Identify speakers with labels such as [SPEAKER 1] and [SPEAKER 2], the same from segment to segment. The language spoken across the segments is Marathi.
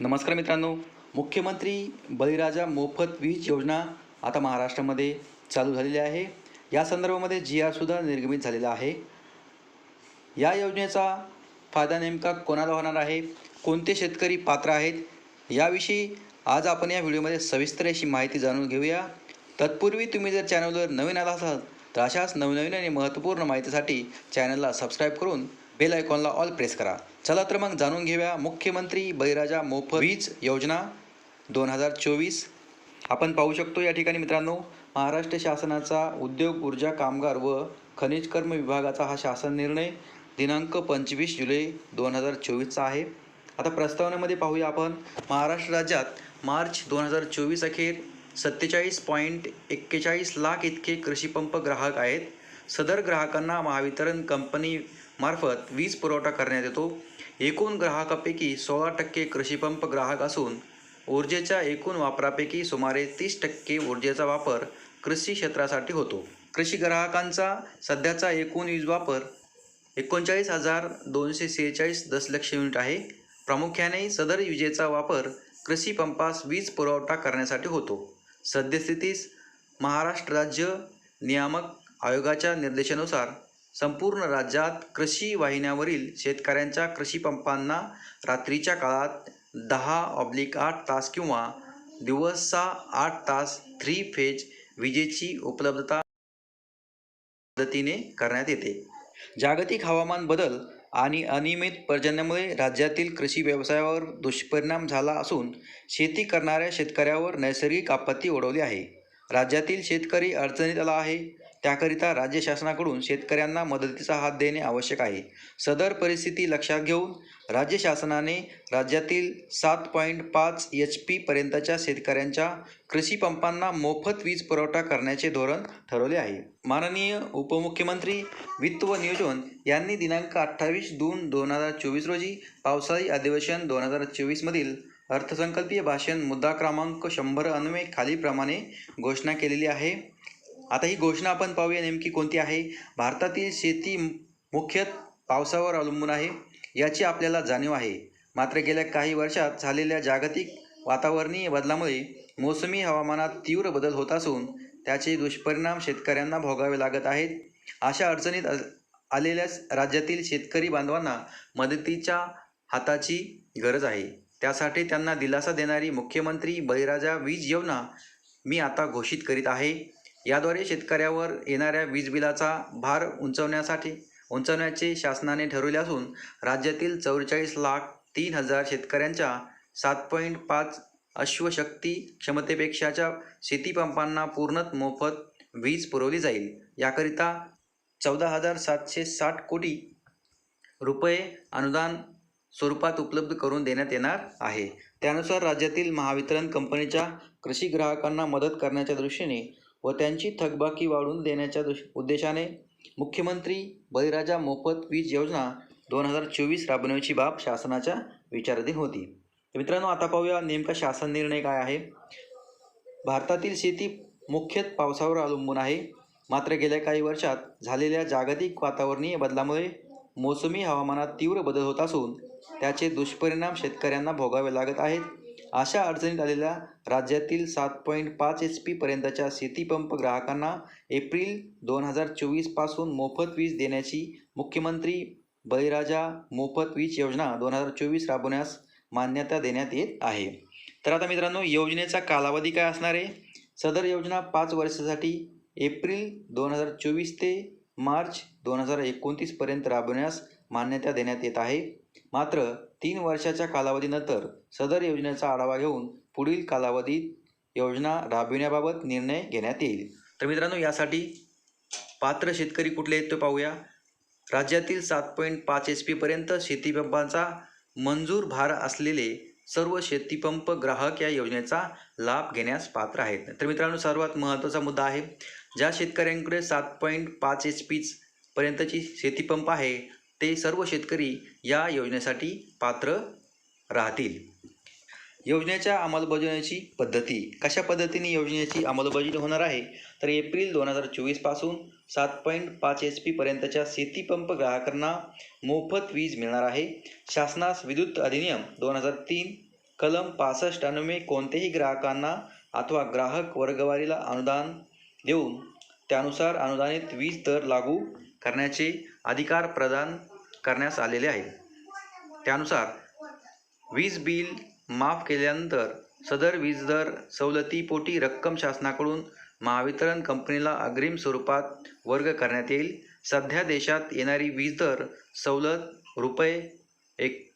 [SPEAKER 1] नमस्कार मित्रांनो. मुख्यमंत्री बळीराजा मोफत वीज योजना आता महाराष्ट्रामध्ये चालू झालेली आहे. या संदर्भामध्ये जी आरसुद्धा निर्गमित झालेला आहे. या योजनेचा फायदा नेमका कोणाला होणार आहे? कोणते शेतकरी पात्र आहेत? याविषयी आज आपण या व्हिडिओमध्ये सविस्तर अशी माहिती जाणून घेऊया. तत्पूर्वी तुम्ही जर चॅनलवर नवीन आला असाल तर अशाच नवनवीन आणि महत्त्वपूर्ण माहितीसाठी चॅनलला सबस्क्राईब करून बेल आयकॉनला ऑल प्रेस करा. चला तर मग जाणून घेऊया मुख्यमंत्री बळीराजा मोफत वीज योजना दोन हजार चोवीस. आपण पाहू शकतो या ठिकाणी मित्रांनो महाराष्ट्र शासनाचा उद्योग ऊर्जा कामगार व खनिज कर्म विभागाचा हा शासन निर्णय दिनांक पंचवीस जुलै दोन हजार चोवीसचा आहे. आता प्रस्तावनेमध्ये पाहूया आपण महाराष्ट्र राज्यात मार्च दोन हजार चोवीस अखेर सत्तेचाळीस पॉईंट एक्केचाळीस लाख इतके कृषीपंप ग्राहक आहेत. सदर ग्राहकांना महावितरण कंपनी मार्फत वीज पुरवठा करण्यात येतो. एकूण ग्राहकापैकी सोळा टक्के कृषीपंप ग्राहक असून ऊर्जेच्या एकूण वापरापैकी सुमारे तीस टक्के ऊर्जेचा वापर कृषी क्षेत्रासाठी होतो. कृषी ग्राहकांचा सध्याचा एकूण वीज वापर एकोणचाळीस हजार दोनशे सेहेचाळीस दशलक्ष युनिट आहे. प्रामुख्याने सदर विजेचा वापर कृषी पंपास वीज पुरवठा करण्यासाठी होतो. सद्यस्थितीस महाराष्ट्र राज्य नियामक आयोगाच्या निर्देशानुसार संपूर्ण राज्यात कृषी वाहिन्यावरील शेतकऱ्यांच्या कृषीपंपांना रात्रीच्या काळात दहा ऑब्लिक आठ तास किंवा दिवसा आठ तास थ्री फेज विजेची उपलब्धता पद्धतीने करण्यात येते. जागतिक हवामान बदल आणि अनियमित पर्जन्यामुळे राज्यातील कृषी व्यवसायावर दुष्परिणाम झाला असून शेती करणाऱ्या शेतकऱ्यावर नैसर्गिक आपत्ती ओढवली आहे. राज्यातील शेतकरी अडचणीत आला आहे. त्याकरिता राज्य शासनाकडून शेतकऱ्यांना मदतीचा हात देणे आवश्यक आहे. सदर परिस्थिती लक्षात घेऊन राज्य शासनाने राज्यातील सात पॉईंट पाच एच पी पर्यंतच्या शेतकऱ्यांच्या कृषी पंपांना मोफत वीज पुरवठा करण्याचे धोरण ठरवले आहे. माननीय उपमुख्यमंत्री वित्त व नियोजन यांनी दिनांक अठ्ठावीस जून दोन हजार चोवीस रोजी पावसाळी अधिवेशन दोन हजार चोवीसमधील अर्थसंकल्पीय भाषण मुद्दा क्रमांक शंभर अन्वे खालीलप्रमाणे घोषणा केलेली आहे. आता ही घोषणा आपण पाहूया नेमकी कोणती आहे. भारतातील शेती मुख्यत पावसावर अवलंबून आहे. याची आपल्याला जाणीव आहे. मात्र गेल्या काही वर्षात झालेल्या जागतिक वातावरणीय बदलामुळे मोसमी हवामानात तीव्र बदल होत असून त्याचे दुष्परिणाम शेतकऱ्यांना भोगावे लागत आहेत. अशा अडचणीत अ- आलेल्या राज्यातील शेतकरी बांधवांना मदतीच्या हाताची गरज आहे. त्यासाठी त्यांना दिलासा देणारी मुख्यमंत्री बळीराजा वीज योजना मी आता घोषित करीत आहे. याद्वारे शेतकऱ्यावर येणाऱ्या वीज बिलाचा भार उंचवण्यासाठी उंचवण्याचे शासनाने ठरवले असून राज्यातील चौवेचाळीस लाख तीन हजार शेतकऱ्यांच्या सात पॉईंट पाच अश्वशक्ती क्षमतेपेक्षाच्या शेतीपंपांना पूर्णत मोफत वीज पुरवली जाईल. याकरिता चौदा हजार सातशे साठ कोटी रुपये अनुदान स्वरूपात उपलब्ध करून देण्यात येणार आहे. त्यानुसार राज्यातील महावितरण कंपनीच्या कृषी ग्राहकांना मदत करण्याच्या दृष्टीने व त्यांची थकबाकी वाढवून देण्याच्या दृश उद्देशाने मुख्यमंत्री बळीराजा मोफत वीज योजना दोन हजार चोवीस राबवण्याची बाब शासनाच्या विचाराधीन होती. तर मित्रांनो आता पाहूया नेमका शासन निर्णय काय आहे. भारतातील शेती मुख्यत पावसावर अवलंबून आहे. मात्र गेल्या काही वर्षात झालेल्या जागतिक वातावरणीय बदलामुळे मोसमी हवामानात तीव्र बदल होत असून त्याचे दुष्परिणाम शेतकऱ्यांना भोगावे लागत आहेत. अशा अडचणीत आलेल्या राज्यातील सात पॉईंट पाच एच पी पर्यंतच्या शेतीपंप ग्राहकांना एप्रिल दोन हजार चोवीसपासून मोफत वीज देण्याची मुख्यमंत्री बळीराजा मोफत वीज योजना दोन हजार चोवीस राबवण्यास मान्यता देण्यात येत आहे. तर आता मित्रांनो योजनेचा कालावधी काय असणार आहे? सदर योजना पाच वर्षासाठी एप्रिल दोन हजार चोवीस ते मार्च दोन हजार एकोणतीसपर्यंत राबवण्यास मान्यता देण्यात येत आहे. मात्र तीन वर्षाच्या कालावधीनंतर सदर योजनेचा आढावा घेऊन पुढील कालावधीत योजना राबविण्याबाबत निर्णय घेण्यात येईल. तर मित्रांनो यासाठी पात्र शेतकरी कुठले आहेत ते पाहूया. राज्यातील सात पॉईंट पाच एच पीपर्यंत शेतीपंपांचा मंजूर भार असलेले सर्व शेतीपंप ग्राहक या योजनेचा लाभ घेण्यास पात्र आहेत. तर मित्रांनो सर्वात महत्त्वाचा मुद्दा आहे ज्या शेतकऱ्यांकडे सात पॉईंट पाच एच पीच पर्यंतची शेतीपंप आहे ते सर्व शेतकरी या योजनेसाठी पात्र राहतील. योजनेच्या अंमलबजावणीची पद्धती कशा पद्धतीने योजनेची अंमलबजावणी होणार आहे? तर एप्रिल दोन हजार चोवीसपासून सात पॉईंट पाच एच पीपर्यंतच्या शेतीपंप ग्राहकांना मोफत वीज मिळणार आहे. शासनास विद्युत अधिनियम दोन हजार तीन कलम पासष्ट अनुमे कोणत्याही ग्राहकांना अथवा ग्राहक वर्गवारीला अनुदान देऊन त्यानुसार अनुदानित वीज दर लागू करण्याचे अधिकार प्रदान करण्यास आलेले आहे त्यानुसार वीज बिल माफ केल्यानंतर सदर वीज दर सवलतीपोटी रक्कम शासनाकडून महावितरण कंपनीला अग्रिम स्वरूपात वर्ग करण्यात येईल. सध्या देशात येणारी वीज दर सवलत रुपये एक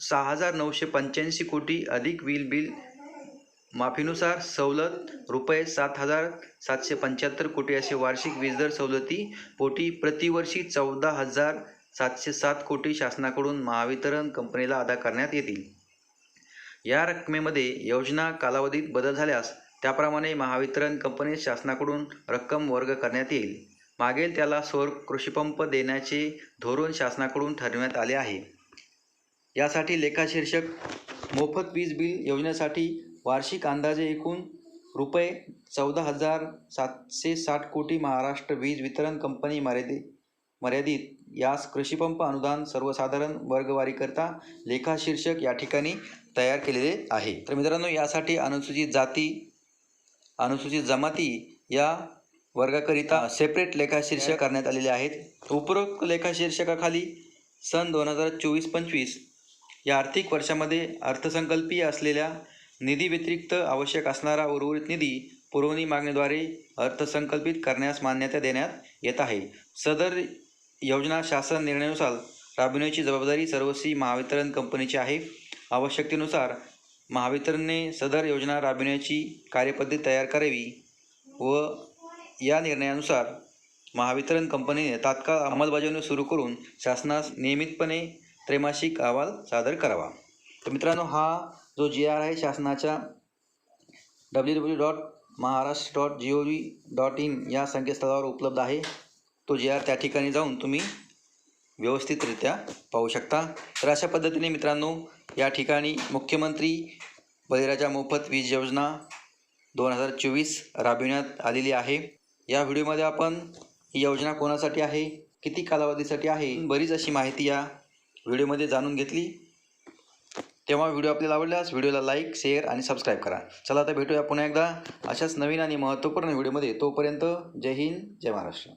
[SPEAKER 1] सहा हजार नऊशे पंच्याऐंशी कोटी अधिक वीज बिल माफीनुसार सवलत रुपये सात हजार सातशे पंच्याहत्तर कोटी असे वार्षिक वीज दर सवलती पोटी प्रतिवर्षी चौदा हजार सातशे सात कोटी शासनाकडून महावितरण कंपनीला अदा करण्यात येतील. या रकमेमध्ये योजना कालावधीत बदल झाल्यास त्याप्रमाणे महावितरण कंपनीस शासनाकडून रक्कम वर्ग करण्यात येईल. मागेल त्याला सौर कृषीपंप देण्याचे धोरण शासनाकडून ठरवण्यात आले आहे. यासाठी लेखाशीर्षक मोफत वीज बिल योजनेसाठी वार्षिक अंदाजे एकूण रुपये चौदा हजार सातशे साठ कोटी महाराष्ट्र वीज वितरण कंपनी मर्यादे मर्यादित यास कृषीपंप अनुदान सर्वसाधारण वर्गवारीकरता लेखाशीर्षक या ठिकाणी तयार केलेले आहे. तर मित्रांनो यासाठी अनुसूचित जाती अनुसूचित जमाती या वर्गाकरिता सेपरेट लेखाशीर्षक करण्यात आलेले आहेत. उपरोक्त लेखाशीर्षकाखाली सन दोन हजार चोवीस पंचवीस या आर्थिक वर्षामध्ये अर्थसंकल्पीय असलेल्या निधी व्यतिरिक्त आवश्यक असणारा उर्वरित निधी पुरवणी मागणीद्वारे अर्थसंकल्पित करण्यास मान्यता देण्यात येत आहे. सदर योजना शासन निर्णयानुसार राबविण्याची जबाबदारी सर्वस्वी महावितरण कंपनीची आहे. आवश्यकतेनुसार महावितरणने सदर योजना राबविण्याची कार्यपद्धती तयार करावी व या निर्णयानुसार महावितरण कंपनीने तात्काळ अंमलबजावणी सुरू करून शासनास नियमितपणे त्रैमासिक अहवाल सादर करावा. तर मित्रांनो हा जो जी आर आहे शासनाच्या W W dot Maharashtra dot G O V dot in या संकेतस्थळावर उपलब्ध आहे. तो जे आर त्या ठिकाणी जाऊन तुम्ही व्यवस्थितरित्या पाहू शकता. तर अशा पद्धतीने मित्रांनो या ठिकाणी मुख्यमंत्री बळीराजा मोफत वीज योजना दोन हजार चोवीस राबविण्यात आलेली आहे. या व्हिडिओमध्ये आपण ही योजना कोणासाठी आहे किती कालावधीसाठी आहे बरीच अशी माहिती या व्हिडिओमध्ये जाणून घेतली. तेव्हा व्हिडिओ आपल्याला आवडल्यास व्हिडिओला लाईक शेअर आणि सबस्क्राईब करा. चला आता भेटूया पुन्हा एकदा अशाच नवीन आणि महत्त्वपूर्ण व्हिडिओमध्ये. तोपर्यंत जय हिंद जय महाराष्ट्र.